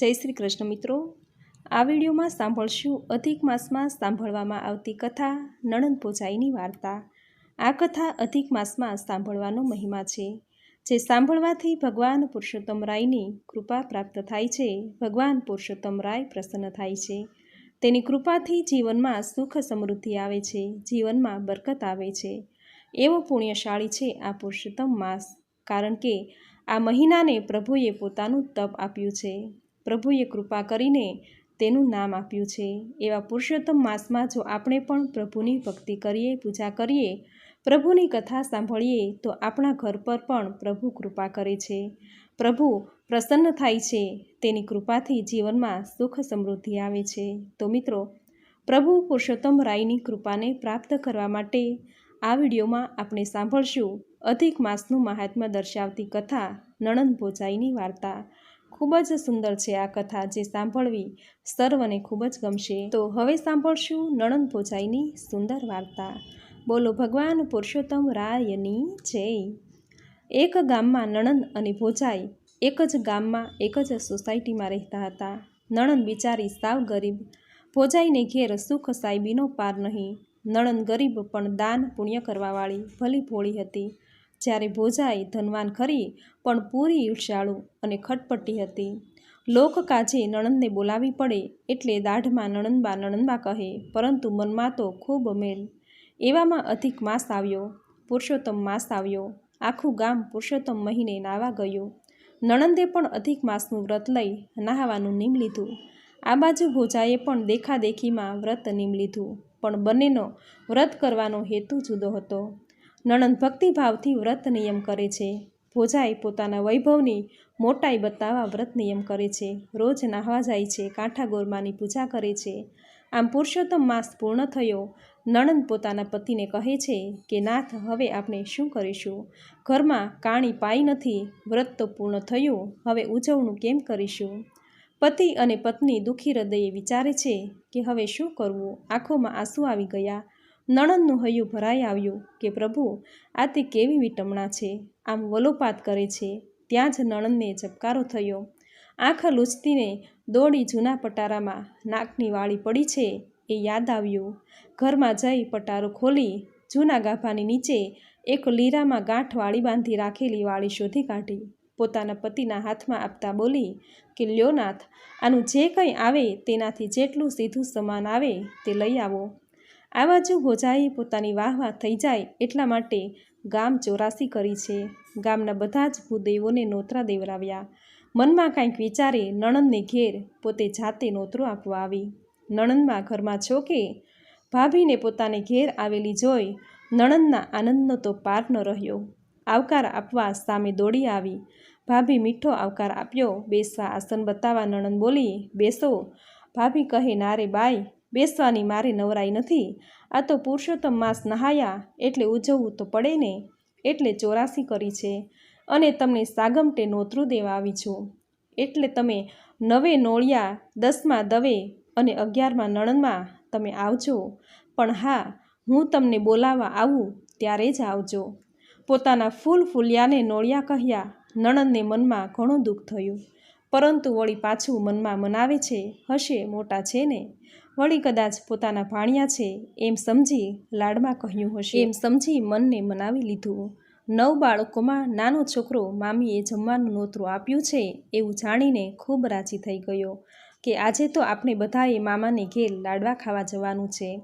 જય શ્રી કૃષ્ણ મિત્રો. આ વિડીયોમાં સાંભળશું અધિક માસમાં સાંભળવામાં આવતી કથા, નણંદ પોજાઈની વાર્તા. આ કથા અધિક માસમાં સાંભળવાનો મહિમા છે. જે સાંભળવાથી ભગવાન પુરુષોત્તમ રાયની કૃપા પ્રાપ્ત થાય છે. ભગવાન પુરુષોત્તમ રાય પ્રસન્ન થાય છે. તેની કૃપાથી જીવનમાં સુખ સમૃદ્ધિ આવે છે. જીવનમાં બરકત આવે છે. એવો પુણ્યશાળી છે આ પુરુષોત્તમ માસ. કારણ કે આ મહિનાને પ્રભુએ પોતાનું તપ આપ્યું છે. પ્રભુએ કૃપા કરીને તેનું નામ આપ્યું છે. એવા પુરુષોત્તમ માસમાં જો આપણે પણ પ્રભુની ભક્તિ કરીએ, પૂજા કરીએ, પ્રભુની કથા સાંભળીએ, તો આપણા ઘર પર પણ પ્રભુ કૃપા કરે છે. પ્રભુ પ્રસન્ન થાય છે. તેની કૃપાથી જીવનમાં સુખ સમૃદ્ધિ આવે છે. તો મિત્રો, પ્રભુ પુરુષોત્તમ રાયની કૃપાને પ્રાપ્ત કરવા માટે આ વિડીયોમાં આપણે સાંભળશું અધિક માસનું મહાત્મ્ય દર્શાવતી કથા નણંદ ભોજાઈની વાર્તા. ખૂબ જ સુંદર છે આ કથા જે સાંભળવી સર્વને ખૂબ જ ગમશે. તો હવે સાંભળશું નણંદ ભોજાઈની સુંદર વાર્તા. બોલો ભગવાન પુરુષોત્તમ રાયની જય. એક ગામમાં નણંદ અને ભોજાઈ એક જ ગામમાં એક જ સોસાયટીમાં રહેતા હતા. નણંદ બિચારી સાવ ગરીબ, ભોજાઈને ઘેર સુખ સાહેબીનો પાર નહીં. નણંદ ગરીબ પણ દાન પુણ્ય કરવાવાળી ભલી ભોળી હતી. જ્યારે ભોજાઈ ધનવાન ખરી, પણ પૂરી ઈર્ષાળુ અને ખટપટી હતી. લોક કાજે નણંદને બોલાવી પડે એટલે દાઢમાં નણંદબા નણંદબા કહે, પરંતુ મનમાં તો ખૂબ મેલ. એવામાં અધિક માસ આવ્યો, પુરુષોત્તમ માસ આવ્યો, આખું ગામ પુરુષોત્તમ મહિને નાવા ગયું. નણંદે પણ અધિક માસનું વ્રત લઈ નહાવાનું નીમ લીધું. આ બાજુ ભોજાએ પણ દેખાદેખીમાં વ્રત નીમ લીધું, પણ બંનેનો વ્રત કરવાનો હેતુ જુદો હતો. નણંદ ભક્તિભાવથી વ્રત નિયમ કરે છે. ભોજાઈ પોતાના વૈભવની મોટાઈ બતાવવા વ્રત નિયમ કરે છે. રોજ નાહવા જાય છે કાંઠા ગોરમાની પૂજા કરે છે. આમ પુરુષોત્તમ માસ પૂર્ણ થયો. નણંદ પોતાના પતિને કહે છે કે, નાથ, હવે આપણે શું કરીશું? ઘરમાં કાણી પાઈ નથી, વ્રત તો પૂર્ણ થયું, હવે ઉજવણું કેમ કરીશું? પતિ અને પત્ની દુઃખી હૃદયે વિચારે છે કે, હવે શું કરવું? આંખોમાં આંસુ આવી ગયા. નણંદનું હૈયું ભરાઈ આવ્યું કે, પ્રભુ, આ તે કેવી વિટમણા છે? આમ વલોપાત કરે છે. ત્યાં જ નણંદને ઝબકારો થયો. આંખ લૂછતીને દોડી જૂના પટારામાં નાકની વાળી પડી છે એ યાદ આવ્યું. ઘરમાં જઈ પટારો ખોલી, જૂના ગાભાની નીચે એક લીરામાં ગાંઠ વાળી બાંધી રાખેલી વાળી શોધી કાઢી. પોતાના પતિના હાથમાં આપતા બોલી કે, લ્યોનાથ, આનું જે કંઈ આવે તેનાથી જેટલું સીધું સમાન આવે તે લઈ આવો. આ બાજુ ભોજાએ પોતાની વાહ વાહ થઈ જાય એટલા માટે ગામ ચોરાસી કરી છે. ગામના બધા જ ભૂદેવોને નોતરા દેવરાવ્યા. મનમાં કાંઈક વિચારે નણંદને ઘેર પોતે જાતે નોતરો આપવા આવી. નણંદમાં ઘરમાં છો કે? ભાભીને પોતાને ઘેર આવેલી જોઈ નણંદના આનંદનો તો પાર ન રહ્યો. આવકાર આપવા સામે દોડી આવી. ભાભી મીઠો આવકાર આપ્યો. બેસવા આસન બતાવવા નણંદ બોલી, બેસો. ભાભી કહે નારે બાઈ બેસવાની મારે નવરાઈ નથી. આ તો પુરુષોત્તમ માસ નહાયા એટલે ઉજવવું તો પડે ને, એટલે ચોરાસી કરી છે. અને તમને સાગમટે નોતરું દેવા આવી છું. એટલે તમે નવે નોળિયા, દસમાં દવે અને અગિયારમાં નણંદમાં તમે આવજો. પણ હા, હું તમને બોલાવવા આવું ત્યારે જ આવજો. પોતાના ફૂલ ફૂલિયાને નોળિયા કહ્યા, નણંદને મનમાં ઘણું દુઃખ થયું. પરંતુ વળી પાછું મનમાં મનાવે છે, હશે મોટા છે ને. વળી કદાચ પોતાના ભાણિયા છે એમ સમજી લાડમાં કહ્યું હશે. એમ સમજી મનને મનાવી લીધું. નવ બાળકોમાં નાનો છોકરો મામીએ જમવાનું નોતરું આપ્યું છે એવું જાણીને ખૂબ રાજી થઈ ગયો કે આજે તો આપણે બધાએ મામાને ઘેર લાડવા ખાવા જવાનું છે.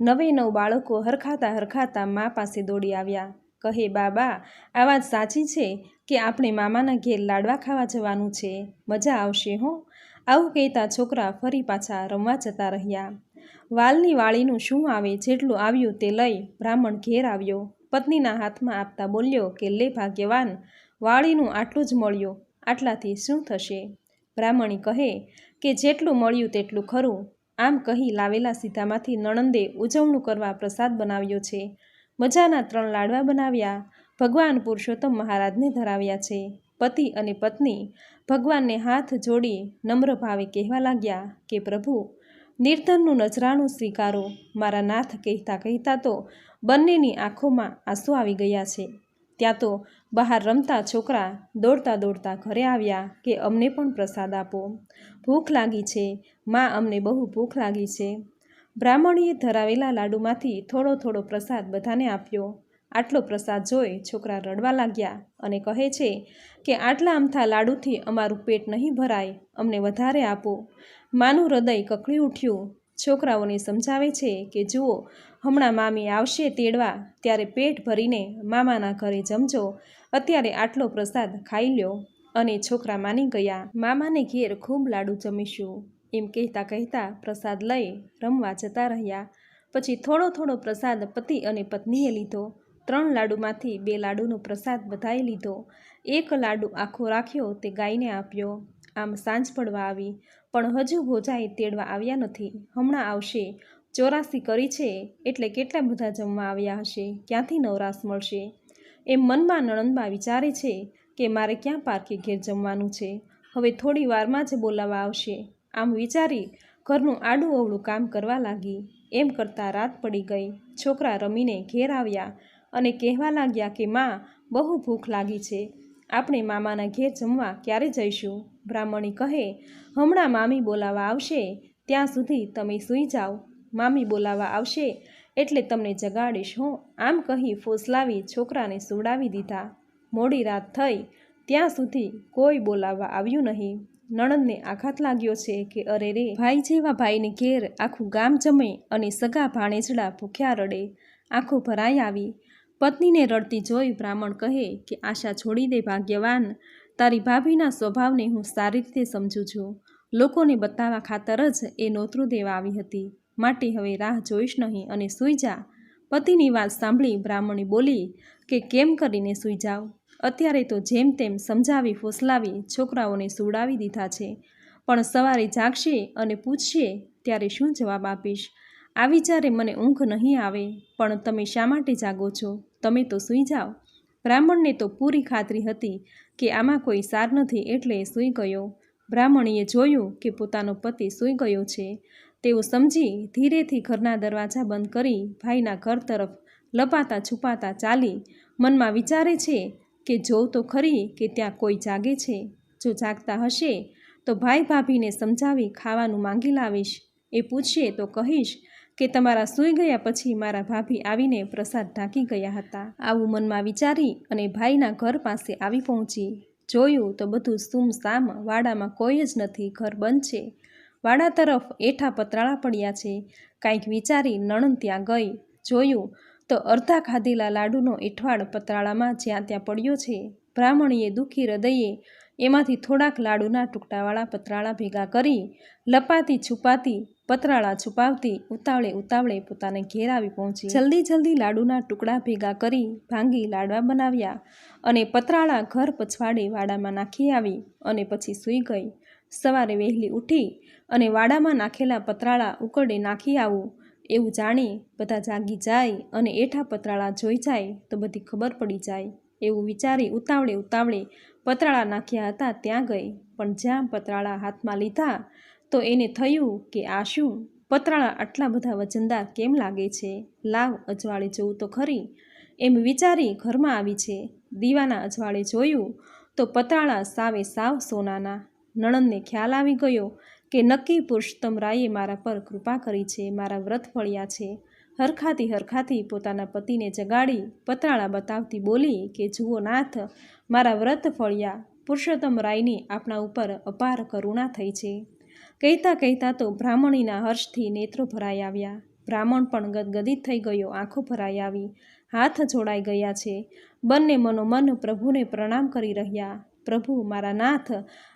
નવે નવ બાળકો હરખાતા હરખાતા મા પાસે દોડી આવ્યા. કહે, બાબા, આ વાત સાચી છે કે આપણે મામાના ઘેર લાડવા ખાવા જવાનું છે? મજા આવશે હો. આવું કહેતા છોકરા ફરી પાછા રમવા જતા રહ્યા. વાલની વાળીનું શું આવે, જેટલું આવ્યું તે લઈ બ્રાહ્મણ ઘેર આવ્યો. પત્નીના હાથમાં આપતા બોલ્યો કે, લે ભાગ્યવાન, વાળીનું આટલું જ મળ્યું. આટલાથી શું થશે? બ્રાહ્મણી કહે કે, જેટલું મળ્યું તેટલું ખરું. આમ કહી લાવેલા સીધામાંથી નણંદે ઉજવણું કરવા પ્રસાદ બનાવ્યો છે. મજાના ત્રણ લાડવા બનાવ્યા. ભગવાન પુરુષોત્તમ મહારાજને ધરાવ્યા છે. પતિ અને પત્ની ભગવાનને હાથ જોડી નમ્ર ભાવે કહેવા લાગ્યા કે, પ્રભુ, નિર્ધનનું નજરાણું સ્વીકારો. મારા નાથ કહેતા કહેતા તો બંનેની આંખોમાં આંસુ આવી ગયા છે. ત્યાં તો બહાર રમતા છોકરા દોડતા દોડતા ઘરે આવ્યા કે, અમને પણ પ્રસાદ આપો. ભૂખ લાગી છે. માં અમને બહુ ભૂખ લાગી છે. બ્રાહ્મણીએ ધરાવેલા લાડુમાંથી થોડો થોડો પ્રસાદ બધાને આપ્યો. આટલો પ્રસાદ જોઈ છોકરા રડવા લાગ્યા અને કહે છે કે આટલા અમથા લાડુથી અમારું પેટ નહીં ભરાય, અમને વધારે આપો. માનું હૃદય કકળી ઉઠ્યું. છોકરાઓને સમજાવે છે કે જુઓ, હમણાં મામી આવશે તેડવા, ત્યારે પેટ ભરીને મામાના ઘરે જમજો. અત્યારે આટલો પ્રસાદ ખાઈ લ્યો. અને છોકરા માની ગયા. મામાને ઘેર ખૂબ લાડુ જમીશું. એમ કહેતા કહેતા પ્રસાદ લઈ રમવા જતા રહ્યા. પછી થોડો થોડો પ્રસાદ પતિ અને પત્નીએ લીધો. ત્રણ લાડુમાંથી બે લાડુનો પ્રસાદ બધાએ લીધો. એક લાડુ આખો રાખ્યો, તે ગાયને આપ્યો. આમ સાંજ પડવા આવી, પણ હજુ ભોજાએ તેડવા આવ્યા નથી. હમણાં આવશે. ચોરાસી કરી છે, એટલે કેટલા બધા જમવા આવ્યા હશે? ક્યાંથી નવરાશ મળશે? એમ મનમાં નણંદમાં વિચારે છે કે મારે ક્યાં પાર્કે ઘેર જમવાનું છે. હવે થોડી વારમાં જ બોલાવવા આવશે. આમ વિચારી ઘરનું આડું અવળું કામ કરવા લાગી. એમ કરતાં રાત પડી ગઈ. છોકરા રમીને ઘેર આવ્યા. અને કહેવા લાગ્યા કે, માં, બહુ ભૂખ લાગી છે. આપણે મામાના ઘેર જમવા ક્યારે જઈશું? બ્રાહ્મણી કહે, હમણાં મામી બોલાવા આવશે. ત્યાં સુધી તમે સૂઈ જાઓ. મામી બોલાવા આવશે એટલે તમને જગાડીશ હું. આમ કહી ફોસલાવી છોકરાને સુવડાવી દીધા. મોડી રાત થઈ. ત્યાં સુધી કોઈ બોલાવવા આવ્યું નહીં. નણંદને આઘાત લાગ્યો છે કે, અરે રે, ભાઈ જેવા ભાઈને ઘેર આખું ગામ જમે અને સગા ભાણેજડા ભૂખ્યા રડે. આંખો ભરાઈ આવી. પત્નીને રડતી જોઈ બ્રાહ્મણ કહે કે, આશા છોડી દે ભાગ્યવાન. તારી ભાભીના સ્વભાવને હું સારી રીતે સમજું છું. લોકોને બતાવવા ખાતર જ એ નોતરું દેવા આવી હતી. માટે હવે રાહ જોઈશ નહીં અને સૂઈ જા. પતિની વાત સાંભળી બ્રાહ્મણી બોલી કે, કેમ કરીને સૂઈ જાવ? અત્યારે તો જેમ તેમ સમજાવી ફોસલાવી છોકરાઓને સુવડાવી દીધા છે. પણ સવારે જાગશે અને પૂછશે, ત્યારે શું જવાબ આપીશ? આ વિચારે મને ઊંઘ નહીં આવે, પણ તમે શા માટે જાગો છો? તમે તો સૂઈ જાઓ. બ્રાહ્મણને તો પૂરી ખાતરી હતી કે આમાં કોઈ સાર નથી એટલે સૂઈ ગયો. બ્રાહ્મણીએ જોયું કે પોતાનો પતિ સૂઈ ગયો છે. તેઓ સમજી ધીરેથી ઘરના દરવાજા બંધ કરી ભાઈના ઘર તરફ લપાતા છુપાતા ચાલી મનમાં વિચારે છે કે જોઉં તો ખરી કે ત્યાં કોઈ જાગે છે. જો જાગતા હશે તો ભાઈ ભાભીને સમજાવી ખાવાનું માંગી લાવીશ. એ પૂછશે તો કહીશ કે તમારા સૂઈ ગયા પછી મારા ભાભી આવીને પ્રસાદ ઢાંકી ગયા હતા. આવું મનમાં વિચારી અને ભાઈના ઘર પાસે આવી પહોંચી. જોયું તો બધું સુમ સામ વાડામાં કોઈ જ નથી, ઘર બંધ છે. વાડા તરફ એઠા પતરાળા પડ્યા છે. કાંઈક વિચારી નણંદ ત્યાં ગઈ. જોયું તો અડધા ખાધેલા લાડુનો એઠવાડ પતરાળામાં જ્યાં ત્યાં પડ્યો છે. બ્રાહ્મણીએ દુઃખી હૃદયે એમાંથી થોડાક લાડુના ટુકડાવાળા પતરાળા ભેગા કરી લપાતી છુપાતી પતરાળા છુપાવતી ઉતાવળે ઉતાવળે પોતાને ઘેર આવી પહોંચી. જલ્દી જલ્દી લાડુના ટુકડા ભેગા કરી ભાંગી લાડવા બનાવ્યા અને પતરાળા ઘર પછવાડે વાડામાં નાખી આવી અને પછી સૂઈ ગઈ. સવારે વહેલી ઉઠી અને વાડામાં નાખેલા પતરાળા ઉકળે નાખી આવું. એવું જાણી બધા જાગી જાય અને એઠા પતરાળા જોઈ જાય તો બધી ખબર પડી જાય. એવું વિચારી ઉતાવળે ઉતાવળે પતરાળા નાખ્યા હતા ત્યાં ગઈ. પણ જ્યાં પતરાળા હાથમાં લીધા તો એને થયું કે આ શું? પતરાળા આટલા બધા વજનદાર કેમ લાગે છે? લાવ અજવાળે જોવું તો ખરી. એમ વિચારી ઘરમાં આવી છે. દીવાના અજવાળે જોયું તો પતરાળા સાવે સાવ સોનાના. નણંદને ખ્યાલ આવી ગયો કે નક્કી પુરુષોત્તમ રાયે મારા પર કૃપા કરી છે, મારા વ્રત ફળ્યા છે. હરખાતી હરખાતી પોતાના પતિને જગાડી પતરાળા બતાવતી બોલી કે, જુઓ નાથ, મારા વ્રત ફળ્યા. પુરુષોત્તમ રાયની આપણા ઉપર અપાર કરુણા થઈ છે. કહેતા કહેતા તો બ્રાહ્મણીના હર્ષથી નેત્રો ભરાઈ આવ્યા. બ્રાહ્મણ પણ ગદગદિત થઈ ગયો, આંખો ભરાઈ આવી. હાથ જોડાઈ ગયા છે. બંને મનોમન પ્રભુને પ્રણામ કરી રહ્યા. પ્રભુ, મારા નાથ,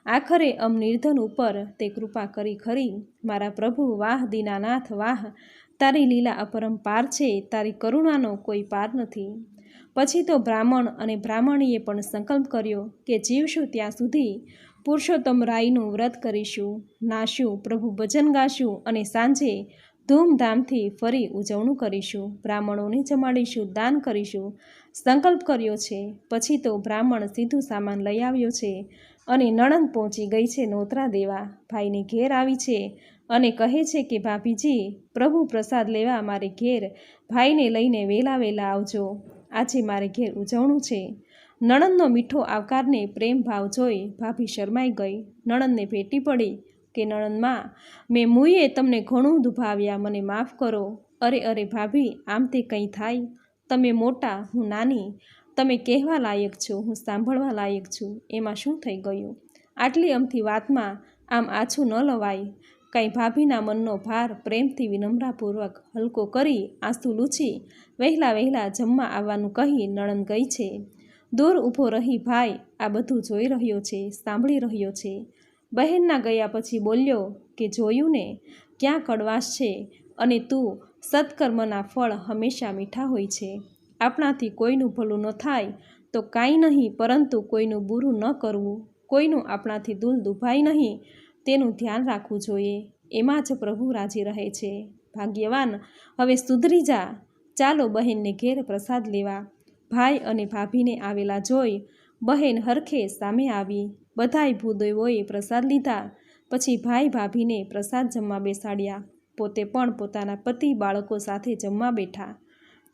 આખરે અમ નિર્ધન ઉપર તે કૃપા કરી ખરી. મારા પ્રભુ, વાહ, દીનાનાથ, વાહ, તારી લીલા અપરંપાર છે, તારી કરુણાનો કોઈ પાર નથી. પછી તો બ્રાહ્મણ અને બ્રાહ્મણીએ પણ સંકલ્પ કર્યો કે જીવશું ત્યાં સુધી. પુરુષોત્તમ રાયનું વ્રત કરીશું, નાશું, પ્રભુ ભજન ગાશું અને સાંજે ધૂમધામથી ફરી ઉજવણું કરીશું. બ્રાહ્મણોને જમાડીશું, દાન કરીશું. સંકલ્પ કર્યો છે, પછી તો બ્રાહ્મણ સીધું સામાન લઈ આવ્યો છે અને નણંદ પહોંચી ગઈ છે નોતરા દેવા. ભાઈને ઘેર આવી છે અને કહે છે કે, ભાભીજી, પ્રભુ પ્રસાદ લેવા મારે ઘેર. ભાઈને લઈને વેલા વેલા આવજો. આજે મારે ઘેર ઉજવણું છે. નણંદનો મીઠો આવકારને પ્રેમ ભાવ જોઈ ભાભી શરમાઈ ગઈ. નણંદને ભેટી પડી કે, નણંદમાં, મેં મુઈએ તમને ઘણું દુભાવ્યા, મને માફ કરો. અરે અરે ભાભી, આમ તે કંઈ થાય? તમે મોટા, હું નાની. તમે કહેવા લાયક છો, હું સાંભળવા લાયક છું. એમાં શું થઈ ગયું? આટલી અમથી વાતમાં આમ આછું ન લવાય. કાંઈ ભાભીના મનનો ભાર પ્રેમથી વિનમ્રાપૂર્વક હલકો કરી આંસુ લૂછી વહેલા વહેલા જમવા આવવાનું કહી નણંદ ગઈ છે. દૂર ઊભો રહી ભાઈ, આ બધું જોઈ રહ્યો છે, સાંભળી રહ્યો છે. બહેનના ગયા પછી બોલ્યો કે જોયું ને ક્યાં કડવાશ છે અને તું સત્કર્મના ફળ હંમેશા મીઠા હોય છે. આપણાથી કોઈનું ભલું ન થાય તો કાંઈ નહીં, પરંતુ કોઈનું બુરું ન કરવું. કોઈનું આપણાથી દૂલ દુભાય નહીં, તેનું ધ્યાન રાખવું જોઈએ. એમાં જ પ્રભુ રાજી રહે છે. ભાગ્યવાન, હવે સુધરી જા. ચાલો બહેનને ઘેર પ્રસાદ લેવા. ભાઈ અને ભાભીને આવેલા જોઈ બહેન હરખે સામે આવી. બધાય ભૂદેવોએ પ્રસાદ લીધા. પછી ભાઈ ભાભીને પ્રસાદ જમવા બેસાડ્યા. પોતે પણ પોતાના પતિ બાળકો સાથે જમવા બેઠા.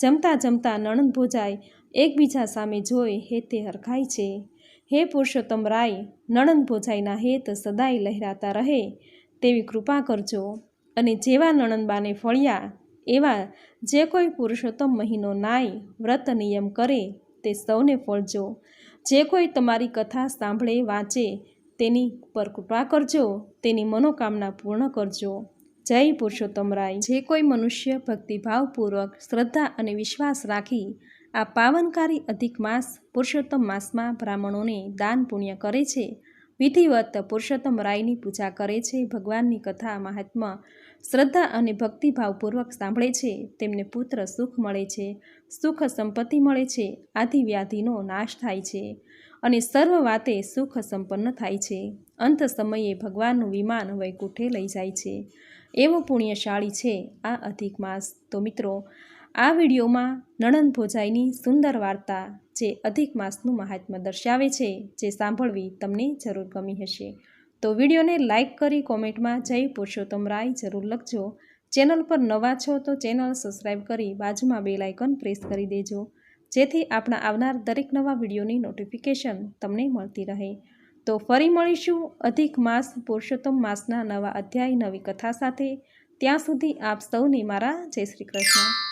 જમતા જમતા નણંદ ભોજાઈ એકબીજા સામે જોઈ હેતે હરખાય છે. હે પુરુષોત્તમ રાય, નણંદ ભોજાઈના હેત સદાય લહેરાતા રહે. તેવી કૃપા કરજો. અને જેવા નણંદબાને ફળ્યા એવા જે કોઈ પુરુષોત્તમ મહિનો નાય વ્રત નિયમ કરે તે સૌને ફળજો જે કોઈ તમારી કથા સાંભળે, વાંચે તેની પર કૃપા કરજો, તેની મનોકામના પૂર્ણ કરજો. જય પુરુષોત્તમ રાય. જે કોઈ મનુષ્ય ભક્તિભાવપૂર્વક શ્રદ્ધા અને વિશ્વાસ રાખી આ પાવનકારી અધિક માસ પુરુષોત્તમ માસમાં બ્રાહ્મણોને દાન પુણ્ય કરે છે વિધિવત પુરુષોત્તમ રાયની પૂજા કરે છે. ભગવાનની કથા મહાત્મા શ્રદ્ધા અને ભક્તિભાવપૂર્વક સાંભળે છે. તેમને પુત્ર સુખ મળે છે. સુખ સંપત્તિ મળે છે. આદિ વ્યાધિનો નાશ થાય છે અને સર્વ વાતે સુખ સંપન્ન થાય છે. અંત સમયે ભગવાનનું વિમાન વૈકુંઠે લઈ જાય છે. એવો પુણ્યશાળી છે આ અધિક માસ. તો મિત્રો આ વિડીયોમાં નણંદ ભોજાઈની સુંદર વાર્તા જે અધિક માસનું મહાત્મ્ય દર્શાવે છે, જે સાંભળવી તમને જરૂર ગમી હશે. તો વિડીયોને લાઇક કરી કોમેન્ટમાં જય પુરુષોત્તમ રાય જરૂર લખજો. ચેનલ પર નવા છો તો ચેનલ સબસ્ક્રાઈબ કરી બાજુમાં બે લાઇકન પ્રેસ કરી દેજો. જેથી આપણા આવનાર દરેક નવા વિડીયોની નોટિફિકેશન તમને મળતી રહે. તો ફરી મળીશું અધિક માસ પુરુષોત્તમ માસના નવા અધ્યાય નવી કથા સાથે. ત્યાં સુધી આપ સૌને મારા જય શ્રી કૃષ્ણ.